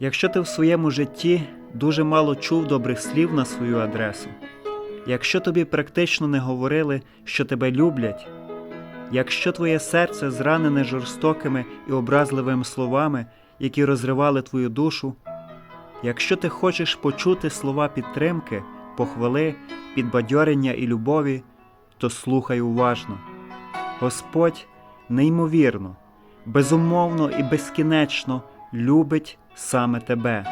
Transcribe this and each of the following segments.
Якщо ти в своєму житті дуже мало чув добрих слів на свою адресу, якщо тобі практично не говорили, що тебе люблять, якщо твоє серце зранене жорстокими і образливими словами, які розривали твою душу, якщо ти хочеш почути слова підтримки, похвали, підбадьорення і любові, то слухай уважно. Господь неймовірно, безумовно і безкінечно любить саме тебе,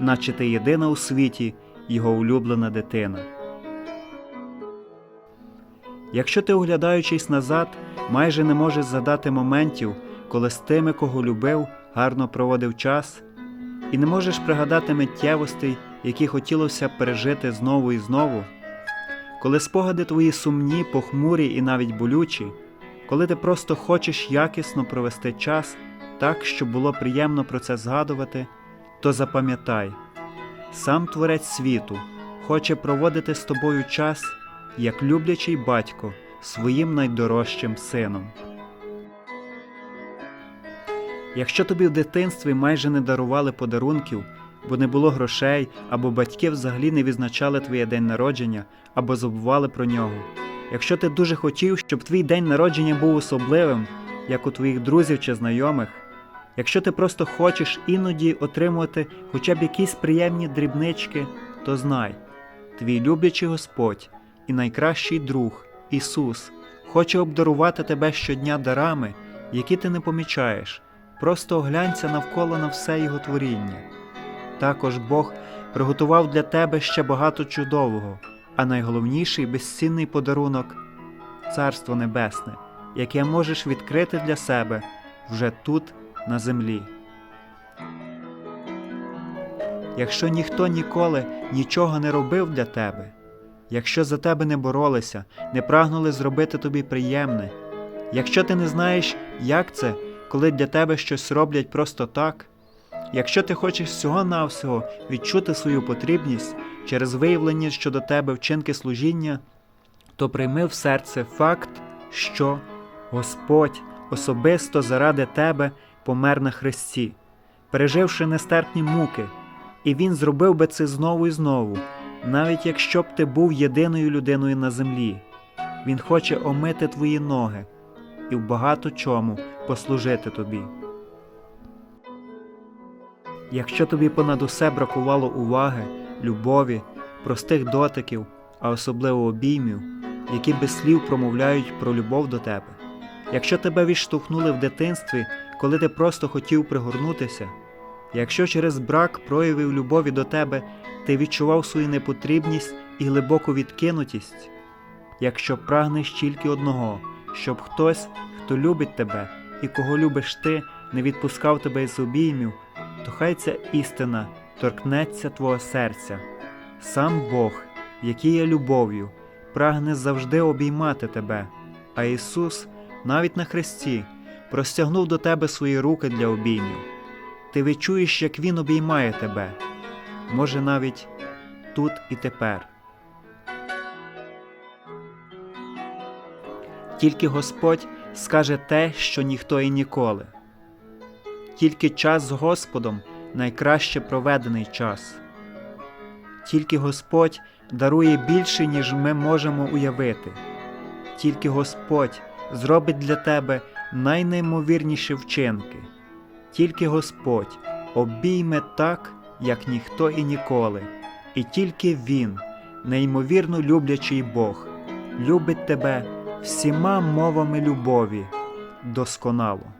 наче ти єдина у світі його улюблена дитина. Якщо ти, оглядаючись назад, майже не можеш згадати моментів, коли з тими, кого любив, гарно проводив час, і не можеш пригадати миттєвостей, які хотілося пережити знову і знову, коли спогади твої сумні, похмурі і навіть болючі, коли ти просто хочеш якісно провести час так, щоб було приємно про це згадувати, то запам'ятай, сам Творець світу хоче проводити з тобою час, як люблячий батько своїм найдорожчим сином. Якщо тобі в дитинстві майже не дарували подарунків, бо не було грошей, або батьки взагалі не відзначали твоє день народження, або забували про нього. Якщо ти дуже хотів, щоб твій день народження був особливим, як у твоїх друзів чи знайомих, якщо ти просто хочеш іноді отримувати хоча б якісь приємні дрібнички, то знай, твій люблячий Господь і найкращий друг Ісус хоче обдарувати тебе щодня дарами, які ти не помічаєш. Просто оглянься навколо на все Його творіння. Також Бог приготував для тебе ще багато чудового, а найголовніший безцінний подарунок Царство Небесне, яке можеш відкрити для себе вже тут, на землі. Якщо ніхто ніколи нічого не робив для тебе, якщо за тебе не боролися, не прагнули зробити тобі приємне, якщо ти не знаєш, як це, коли для тебе щось роблять просто так, якщо ти хочеш всього-навсього відчути свою потрібність через виявлення щодо тебе вчинки служіння, то прийми в серце факт, що Господь особисто заради тебе помер на хресті, переживши нестерпні муки, і Він зробив би це знову і знову, навіть якщо б ти був єдиною людиною на землі. Він хоче омити твої ноги і в багато чому послужити тобі. Якщо тобі понад усе бракувало уваги, любові, простих дотиків, а особливо обіймів, які без слів промовляють про любов до тебе, якщо тебе відштовхнули в дитинстві, коли ти просто хотів пригорнутися, якщо через брак проявів любові до тебе ти відчував свою непотрібність і глибоку відкинутість, якщо прагнеш тільки одного, щоб хтось, хто любить тебе і кого любиш ти, не відпускав тебе із обіймів, то хай ця істина торкнеться твого серця. Сам Бог, який є любов'ю, прагне завжди обіймати тебе, а Ісус, навіть на хресті, простягнув до тебе свої руки для обіймів. Ти відчуєш, як Він обіймає тебе, може навіть тут і тепер. Тільки Господь скаже те, що ніхто і ніколи. Тільки час з Господом найкраще проведений час. Тільки Господь дарує більше, ніж ми можемо уявити. Тільки Господь зробить для тебе найнеймовірніші вчинки. Тільки Господь обійме так, як ніхто і ніколи, і тільки Він, неймовірно люблячий Бог, любить тебе всіма мовами любові досконало.